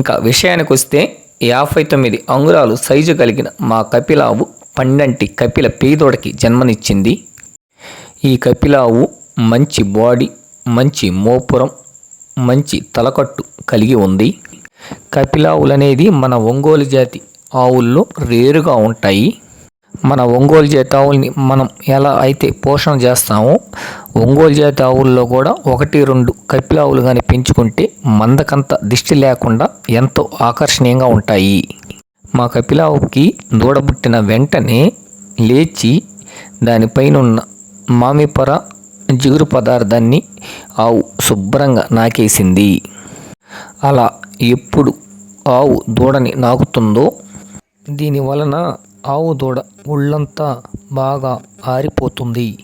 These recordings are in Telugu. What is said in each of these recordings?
ఇంకా విషయానికి వస్తే యాభై తొమ్మిది అంగుళాలు సైజు కలిగిన మా కపిలావు పండంటి కపిల పేదోడకి జన్మనిచ్చింది. ఈ కపిలావు మంచి బాడీ మంచి మోపురం మంచి తలకట్టు కలిగి ఉంది. కపిలావులనేది మన ఒంగోలు జాతి ఆవుల్లో రేరుగా ఉంటాయి. మన ఒంగోలు జాతి ఆవుల్ని మనం ఎలా అయితే పోషణ చేస్తామో ఒంగోలు జాతి ఆవుల్లో కూడా ఒకటి రెండు కపిలావులు కానీ పెంచుకుంటే మందకంత దిష్టి లేకుండా ఎంతో ఆకర్షణీయంగా ఉంటాయి. మా కపిలావుకి దూడబుట్టిన వెంటనే లేచి దానిపైన ఉన్న మామిపొర జిగురు పదార్థాన్ని ఆవు శుభ్రంగా నాకేసింది. అలా ఎప్పుడు ఆవు దూడని నాకుతుందో దీని వలన ఆవు దూడ ఒళ్ళంతా బాగా ఆరిపోతుంది.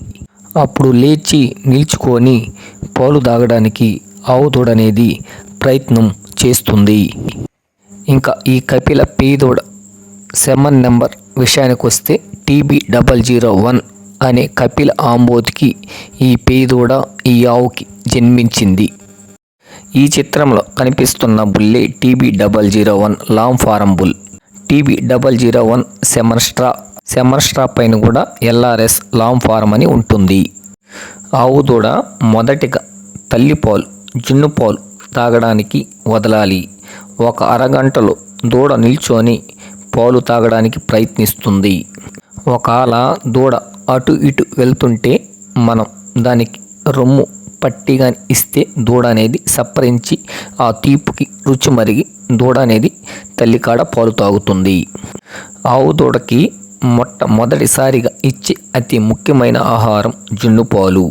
అప్పుడు లేచి నిల్చుకొని పాలు తాగడానికి ఆవు దూడ అనేది ప్రయత్నం చేస్తుంది. ఇంకా ఈ కపిల పేదోడ సెమన్ నెంబర్ విషయానికి వస్తే టీబీ డబల్ జీరో వన్ అనే కపిల ఆంబోతికి ఈ పేదోడ ఈ ఆవుకి జన్మించింది. ఈ చిత్రంలో కనిపిస్తున్న బుల్లే TB double zero one long form bull. TB double zero one సెమర్స్ట్రా సెమర్స్ట్రా పైన కూడా ఎల్ఆర్ఎస్ లాంగ్ ఫారం అని ఉంటుంది. ఆవు దూడ మొదటిగా తల్లిపాలు జున్ను పాలు తాగడానికి వదలాలి. ఒక అరగంటలో దూడ నిల్చొని పాలు తాగడానికి ప్రయత్నిస్తుంది. ఒకవేళ దూడ అటు ఇటు వెళ్తుంటే మనం దానికి రొమ్ము పట్టిగా ఇస్తే దూడ అనేది సప్పరించి ఆ తీపుకి రుచి మరిగి దూడ అనేది తల్లి కాడ పాలు తాగుతుంది. ఆవు దూడకి మొట్టమొదటిసారిగా ఇచ్చే అతి ముఖ్యమైన ఆహారం జున్ను పాలు.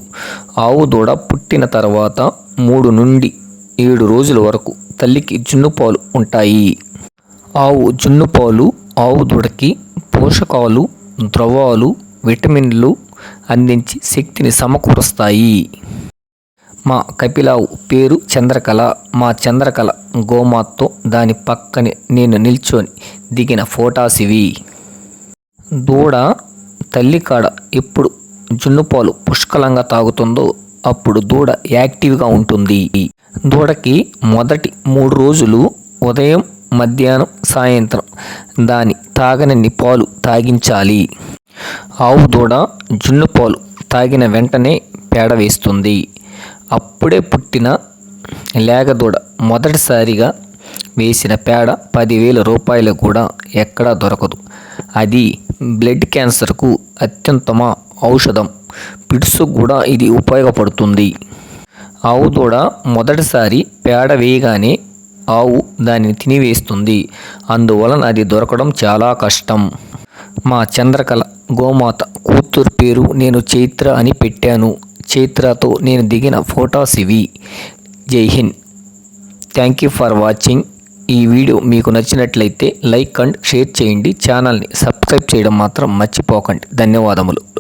ఆవు దూడ పుట్టిన తర్వాత మూడు నుండి ఏడు రోజుల వరకు తల్లికి జున్ను పాలు ఉంటాయి. ఆవు జున్ను పాలు ఆవు దూడకి పోషకాలు ద్రవాలు విటమిన్లు అందించి శక్తిని సమకూరుస్తాయి. మా కపిలావు పేరు చంద్రకళ మా చంద్రకళ గోమాతో దాని పక్కనే నేను నిల్చొని దిగిన ఫోటాస్ ఇవి. దూడ తల్లికాడ ఎప్పుడు జున్నుపాలు పుష్కలంగా తాగుతుందో అప్పుడు దూడ యాక్టివ్గా ఉంటుంది. దూడకి మొదటి మూడు రోజులు ఉదయం మధ్యాహ్నం సాయంత్రం దాని తాగనన్ని పాలు తాగించాలి. ఆవు దూడ జున్ను పాలు తాగిన వెంటనే పేడ వేస్తుంది. అప్పుడే పుట్టిన లేగదూడ మొదటిసారిగా వేసిన పేడ పదివేల రూపాయలు కూడా ఎక్కడా దొరకదు. అది బ్లడ్ క్యాన్సర్కు అత్యుత్తమ ఔషధం. పిడ్స్ కూడా ఇది ఉపయోగపడుతుంది. ఆవు దూడ మొదటిసారి పేడ వేయగానే ఆవు దానిని తినివేస్తుంది. అందువలన అది దొరకడం చాలా కష్టం. మా చంద్రకళ గోమాత కూతురు పేరు నేను చైత్ర అని పెట్టాను. చైత్రతో నేను దిగిన ఫోటోస్ ఇవి. Jai Hind. Thank you for watching. ఈ వీడియో మీకు నచ్చినట్లయితే లైక్ అండ్ షేర్ చేయండి. ఛానల్ని సబ్స్క్రైబ్ చేయడం మాత్రం మర్చిపోకండి. ధన్యవాదములు.